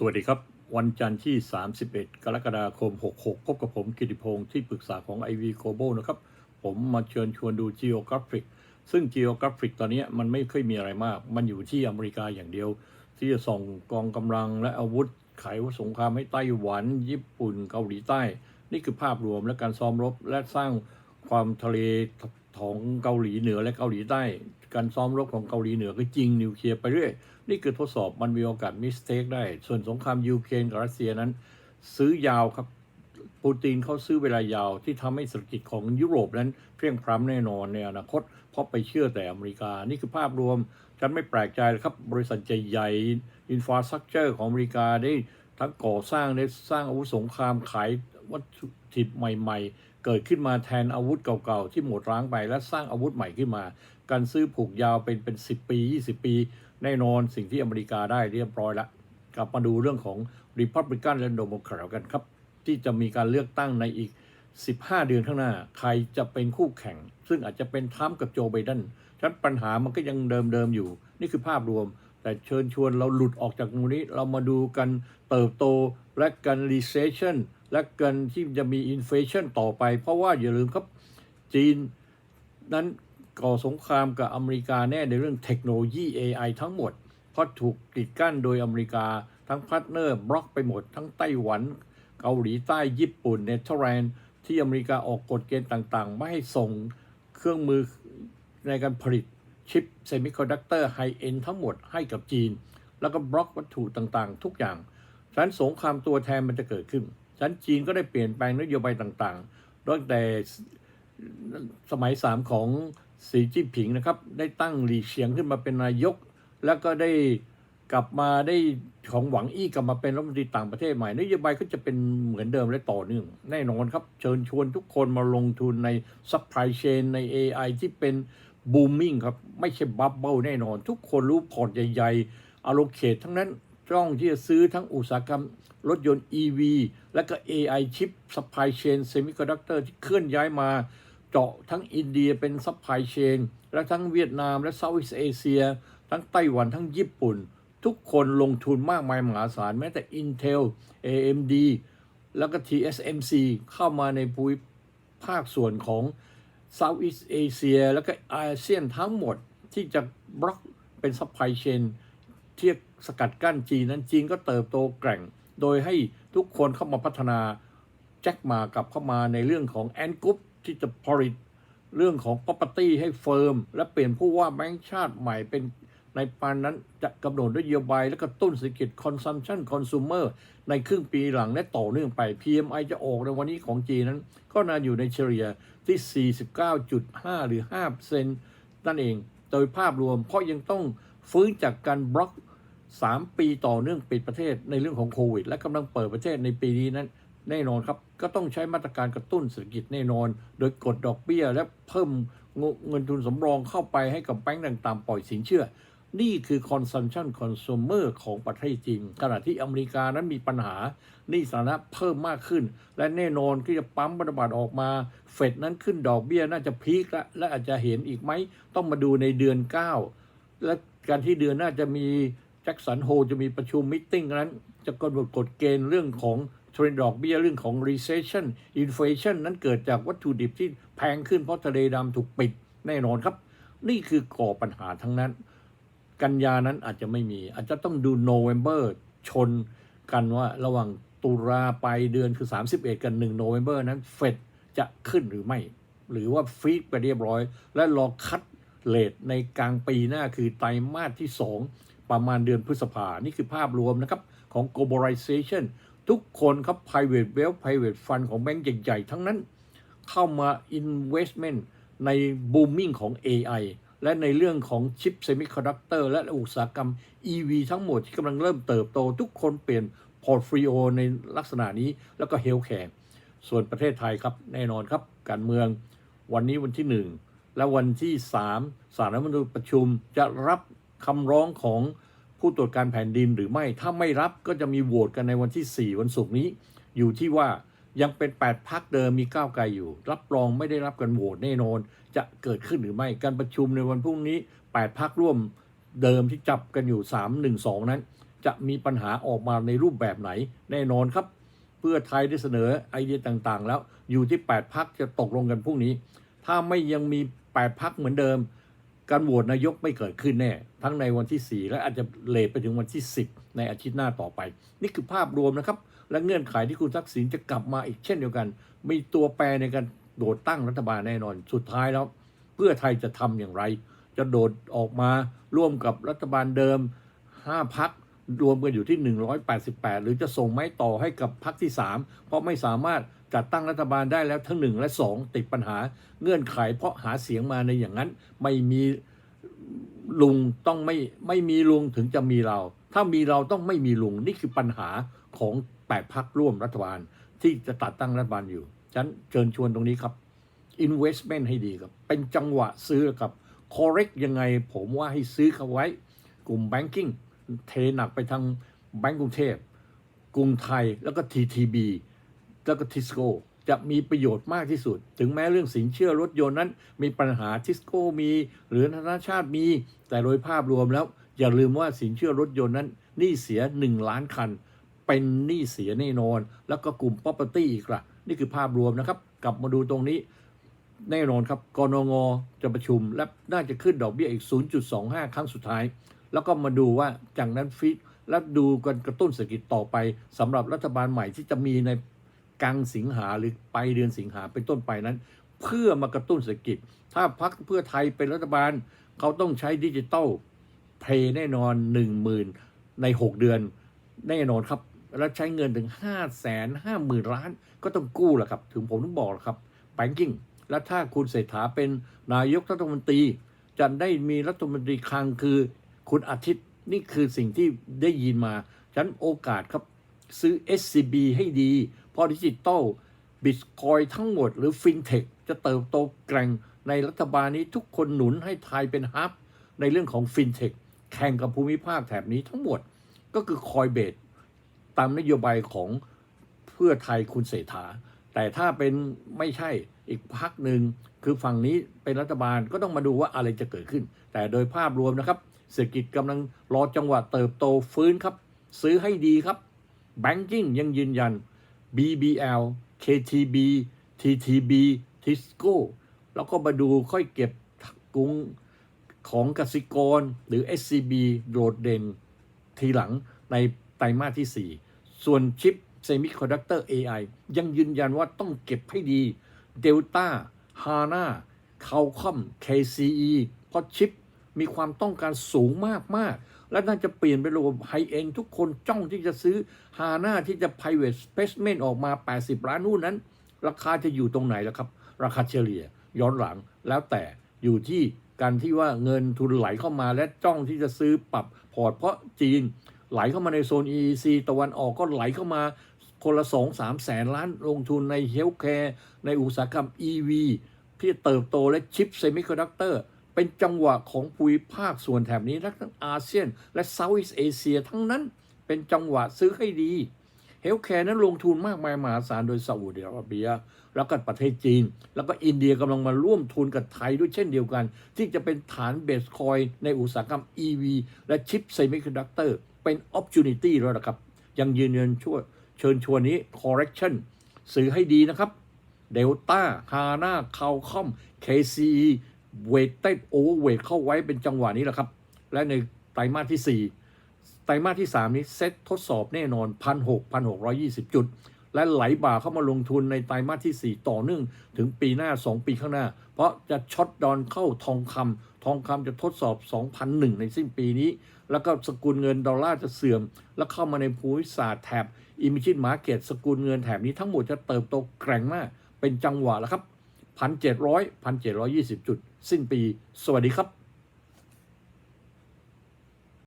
สวัสดีครับ วันจันทร์ที่ 31 กรกฎาคม 66 พบกับผมกิติพงศ์ที่ปรึกษาของ IV Global นะครับ ผมมาเชิญชวนดู Geographic ซึ่ง Geographic ตอนนี้มันไม่เคยมีอะไรมาก มันอยู่ที่อเมริกาอย่างเดียว ที่จะส่งกองกำลังและอาวุธไขวุสงครามให้ไต้หวัน ญี่ปุ่นเกาหลีใต้ นี่คือภาพรวมและการซ้อมรบและสร้างความทะเลของเกาหลีเหนือและเกาหลีใต้ การซ้อมรบของเกาหลีเหนือก็จริงนิวเคลียร์ไปเรื่อย นี่คือทดสอบมันมีโอกาสมิสเทคได้ ส่วนสงครามยูเครนกับรัสเซียนั้น ซื้อยาวครับปูตินเขาซื้อเวลายาวที่ทำให้เศรษฐกิจของยุโรปนั้นเพียงพร้ำแน่นอนในอนาคต เพราะไปเชื่อแต่อเมริกา นี่คือภาพรวม ฉันไม่แปลกใจเลยครับ บริษัทใหญ่อินฟราสตรักเจอร์ของอเมริกาได้ทั้งก่อสร้างได้สร้างอาวุธสงครามขายวัตถุดิบใหม่ ๆ เกิดขึ้นมาแทนอาวุธเก่าๆ ที่หมดร้างไปและสร้างอาวุธใหม่ขึ้นมา การซื้อผูกยาวเป็นเป็น 10 ปี 20 ปี แน่นอนสิ่งที่อเมริกาได้เรียบร้อยล้วกลับมาดูเรื่องของ Republican และ Democrat กันครับ ที่จะมีการเลือกตั้งในอีก 15 เดือนข้างหน้า ใครจะเป็นคู่แข่ง ซึ่งอาจจะเป็นทรัมป์กับโจไบเดนฉะนั้นปัญหามันก็ยังเดิมๆอยู่ นี่คือภาพรวม แต่เชิญชวนเราหลุดออกจากตรงนี้ เรามาดูกันเติบโตและกัน recession และกันที่จะมี inflation ต่อไป เพราะว่าอย่าลืมครับจีนนั้นก่อสงครามกับอเมริกาแน่ในเรื่องเทคโนโลยี AI ทั้งหมด เพราะถูกกีดกั้นโดยอเมริกา ทั้งพาร์ทเนอร์บล็อกไปหมด ทั้งไต้หวัน เกาหลีใต้ญี่ปุ่นเนเธอร์แลนด์ที่อเมริกาออกกฎเกณฑ์ต่างๆ ไม่ให้ส่งเครื่องมือในการผลิต ชิปเซมิคอนดักเตอร์ไฮเอ็นทั้งหมดให้กับจีน แล้วก็บล็อกวัตถุต่างๆ ทุกอย่างฉะนั้นสงครามตัวแทนมันจะเกิดขึ้นฉะนั้นจีนก็ได้เปลี่ยนแปลงนโยบายต่างๆตั้งแต่สมัยสามของสีจิ้นผิงนะครับ ได้ตั้งหลีเฉียงขึ้นมาเป็นนายก แล้วก็ได้กลับมาได้ของหวังอี้กลับมาเป็นรัฐมนตรีต่างประเทศใหม่นโยบายก็จะเป็นเหมือนเดิมและต่อเนื่อง แน่นอนครับ เชิญชวนทุกคนมาลงทุนใน supply chain ใน AI ที่เป็น booming ครับ ไม่ใช่บับเบิลแน่นอน ทุกคนรู้พอร์ตใหญ่ๆ allocate ทั้งนั้นจ้องที่จะซื้อทั้งอุตสาหกรรม รถยนต์ EV และก็ AI chip supply chain semiconductor ที่เคลื่อนย้ายมาเจาะทั้งอินเดียเป็น supply chain และทั้งเวียดนามและ Southeast Asia ทั้งไต้หวันทั้งญี่ปุ่น ทุกคนลงทุนมากมายมหาศาล แม้แต่ Intel AMD แล้วก็ TSMC เข้ามาในภูมิภาคส่วนของ เซาท์อีสเอเชียแล้วก็อาเซียนทั้งหมดที่จะบล็อกเป็นซัพพลายเชนเที่สกัดกั้นจีนนั้นจีนก็เติบโตแกร่ง โดยให้ทุกคนเข้ามาพัฒนาแจ็คมากลับเข้ามาในเรื่องของแอนกรุ๊ปที่จะผลิตเรื่องของ property ให้เฟิร์ม และเปลี่ยนผู้ว่าแบงค์ชาติใหม่เป็น ในปานนั้นจะกำหนดนโยบายและกระตุ้นเศรษฐกิจ consumption consumer ในครึ่งปีหลังและต่อเนื่องไป PMI จะออกในวันนี้ของจีนนั้น ก็น่าอยู่ในเฉลี่ยที่ 49.5 หรือ5เซนนั่นเอง โดยภาพรวมเพราะยังต้องฟื้นจากการบล็อก 3 ปีต่อเนื่องปิดประเทศในเรื่องของโควิด และกำลังเปิดประเทศในปีนี้นั้นแน่นอนครับ ก็ต้องใช้มาตรการกระตุ้นเศรษฐกิจแน่นอน โดยกดดอกเบี้ยและเพิ่มเงินทุนสำรองเข้าไปให้กับแบงก์ต่างๆ ปล่อยสินเชื่อ นี่คือ consumption consumer ของประเทศจีนขณะที่อเมริกานั้นมีปัญหาหนี้สาธารณะเพิ่มมากขึ้น และแน่นอนที่จะปั๊มพันธบัตรออกมา เฟดนั้นขึ้นดอกเบี้ยน่าจะพีคละและอาจจะเห็นอีกไหม ต้องมาดูในเดือน 9 และการที่เดือนหน้าจะมีแจ็คสันโฮจะมีประชุมมิ팅นั้น จะกำหนดกฎเกณฑ์เรื่องของเทรนดอกเบี้ยเรื่องของ recession inflation นั้นเกิดจากวัตถุดิบที่แพงขึ้นเพราะทะเลดำถูกปิดแน่นอนครับ นี่คือก่อปัญหาทั้งนั้น กันยานั้นอาจจะไม่มี อาจจะต้องดูโนเวม ber ชนกันว่าระหว่างตุลาไปเดือนคือ 31 กัน1โนเวม ber นั้นเฟดจะขึ้นหรือไม่ หรือว่าฟีดไปเรียบร้อย และรอคัดเลทในกลางปีหน้าคือไตรมาสที่ 2 ประมาณเดือนพฤษภา นี่คือภาพรวมนะครับ ของ globalization ทุกคนครับ private wealth private fund ของแบงก์ใหญ่ ๆ ทั้งนั้น เข้ามา investment ใน booming ของ AI และในเรื่องของชิปเซมิคอนดักเตอร์และอุตสาหกรรม EV ทั้งหมดที่กำลังเริ่มเติบโต ทุกคนเปลี่ยนพอร์ตฟ l โอในลักษณะนี้แล้วก็เฮลแคร์ส่วนประเทศไทยครับแน่นอนครับ การเมืองวันนี้วันที่ 1 และวันที่ 3สารรัฐธรรมนูญประชุมจะรับคำร้องของผู้ตรวจการแผ่นดินหรือไม่ถ้าไม่รับก็จะมีโหวตกันในวันที่ 4 วันศุกร์นี้ อยู่ที่ว่า ยังเป็น 8 พักเดิมมีก้าวไกลอยู่ รับรองไม่ได้รับการโหวตแน่นอน จะเกิดขึ้นหรือไม่การประชุมในวันพรุ่งนี้ 8 พักร่วมเดิมที่จับกันอยู่ 3 1 2 นั้น จะมีปัญหาออกมาในรูปแบบไหนแน่นอนครับ เพื่อไทยได้เสนอไอเดียต่างๆ แล้วอยู่ที่ 8 พักจะตกลงกันพรุ่งนี้ ถ้าไม่ยังมี 8 พักเหมือนเดิม การโหวตนายกไม่เกิดขึ้นแน่ ทั้งในวันที่ 4 และอาจจะเลทไปถึงวันที่ 10 ในอาทิตย์หน้าต่อไป นี่คือภาพรวมนะครับ และเงื่อนไขที่คุณทักษิณจะกลับมาอีกเช่นเดียวกัน มีตัวแปรในการโดดตั้งรัฐบาลแน่นอน สุดท้ายแล้ว เพื่อไทยจะทำอย่างไร จะโดดออกมาร่วมกับรัฐบาลเดิม 5พักรวมกันอยู่ที่ 188 หรือจะส่งไม้ต่อให้กับพักที่ 3 เพราะไม่สามารถจัดตั้งรัฐบาลได้แล้วทั้ง 1 และ 2 ติดปัญหาเงื่อนไข เพราะหาเสียงมาในอย่างนั้น ไม่มีลุงต้องไม่ไม่มีลุงถึงจะมีเรา ถ้ามีเราต้องไม่มีลุงนี่คือปัญหาของ 8พักร่วมรัฐบาล ที่จะตัดตั้งรัฐบาลอยู่ฉะนันเชิญชวนตรงนี้ครับ investment ให้ดีครับ เป็นจังหวะซื้อกับ correct ยังไงผมว่าให้ซื้อเขาไว้ กลุ่ม banking เทหนักไปทางแบงก์กรุงเทพกรุงไทยแล้วก็ TTB แล้วก็ทิสโก้จะมีประโยชน์มากที่สุด ถึงแม้เรื่องสินเชื่อรถยนต์นั้น มีปัญหาทิสโก้มี หรือธนาชาติมี แต่โดยภาพรวมแล้ว อย่าลืมว่าสินเชื่อรถยนต์นั้น นี้เสีย 1 ล้านคัน เป็นหนี้เสียแน่นอน แล้วก็กลุ่ม property อีกละนี่คือภาพรวมนะครับ กลับมาดูตรงนี้แน่นอนครับกนงจะประชุมและน่าจะขึ้นดอกเบี้ยอีก 0.25 ครั้งสุดท้าย แล้วก็มาดูว่าจากนั้นฟิตและดูกันกระตุ้นเศรษฐกิจต่อไปสำหรับรัฐบาลใหม่ที่จะมีในกลางสิงหาหรือปลายเดือนสิงหาเป็นต้นไปนั้น เพื่อมากระตุ้นเศรษฐกิจ ถ้าพักเพื่อไทยเป็นรัฐบาล เขาต้องใช้ดิจิตอลเพย์แน่นอน 1 0,000 ใน 6 เดือนแน่นอนครับ แล้วใช้เงินถึง 5 5 0 0 0 0 ล้าน ก็ต้องกู้แหละครับ ถึงผมต้องบอกแหละครับแบงกิ้งและถ้าคุณเศรษฐาเป็นนายกรัฐมนตรีจะได้มีรัฐมนตรีคลังคือคุณอาทิตย์นี่คือสิ่งที่ได้ยินมาฉันโอกาสครับซื้อ SCB ให้ดี เพราะดิจิตอลบิตคอยทั้งหมดหรือฟินเทคจะเติบโตแกร่งในรัฐบาลนี้ทุกคนหนุนให้ไทยเป็นฮับ ในเรื่องของฟินเทคแข่งกับภูมิภาคแถบนี้ทั้งหมดก็คือคอยเบส ตามนโยบายของเพื่อไทยคุณเศรษฐา แต่ถ้าเป็นไม่ใช่อีกพักหนึ่งคือฝั่งนี้เป็นรัฐบาลก็ต้องมาดูว่าอะไรจะเกิดขึ้น แต่โดยภาพรวมนะครับ เศรษฐกิจกำลังรอจังหวะเติบโตฟื้นครับ ซื้อให้ดีครับ Banking ยังยืนยัน BBL KTB TTB Tisco แล้วก็มาดูค่อยเก็บกรุงของกสิกรหรือ SCB โดดเด่นทีหลังในไตรมาสที่ 4 ส่วนชิปเซมิคอนดักเตอร์ AI ยังยืนยันว่าต้องเก็บให้ดี Delta HANA c a l c o m KCE เพราะชิปมีความต้องการสูงมากมาก ๆ และน่าจะเปลี่ยนเป็นระบบไฮเอ็นทุกคนจ้องที่จะซื้อ HANA ที่จะ private placement ออกมา 80 ล้านนู่นนั้น ราคาจะอยู่ตรงไหนล่ะครับ ราคาเฉลี่ยย้อนหลังแล้วแต่อยู่ที่การที่ว่าเงินทุนไหลเข้ามาและจ้องที่จะซื้อปรับพอร์ตเพราะจีน ไหลเข้ามาในโซน EEC ตะวันออกก็ไหลเข้ามาคนละ 2 3 แสนล้านลงทุนในเฮลท์แคร์ในอุตสาหกรรม EV ที่เติบโตและชิปเซมิคอนดักเตอร์เป็นจังหวะของภูมิภาคส่วนแถบนี้ทั้งอาเซียน และเซาท์อีสเอเชียทั้งนั้นเป็นจังหวะซื้อให้ดีเฮลท์แคร์นั้นลงทุนมากมายมหาศาลโดยซาอุดิอาระเบีย แล้วก็ประเทศจีน แล้วก็อินเดียกำลังมาร่วมทุนกับไทยด้วยเช่นเดียวกัน ที่จะเป็นฐานเบสคอยในอุตสาหกรรม EV และชิปเซมิคอนดักเตอร์ เป็น opportunity แล้วนะครับ ยังยืนยันช่วยเชิญชวนนี้ correction ซื้อให้ดีนะครับ Delta HANA c a l c o m KCE weighted overweight เข้าไว้เป็นจังหวะนี้แหละครับ และในไตรมาสที่ 4 ไตรมาสที่ 3 นี้เซ็ตทดสอบแน่นอน1,600 1,620 จุด และไหลบ่าเข้ามาลงทุนในไตรมาสที่ 4 ต่อเนื่อง ถึงปีหน้า 2 ปีข้างหน้า เพราะจะช็อตดอนเข้าทองคำ ทองคำจะทดสอบ 2,001 ในสิ้นปีนี้ แล้วก็สกุลเงินดอลลาร์จะเสื่อม แล้วเข้ามาในภูมิศาสตร์แถบอิมิชินมาร์เก็ตสกุลเงินแถบนี้ทั้งหมดจะเติบโตแกร่งมาก เป็นจังหวะแล้วครับ 1,700 1,720 จุด สิ้นปี สวัสดีครับ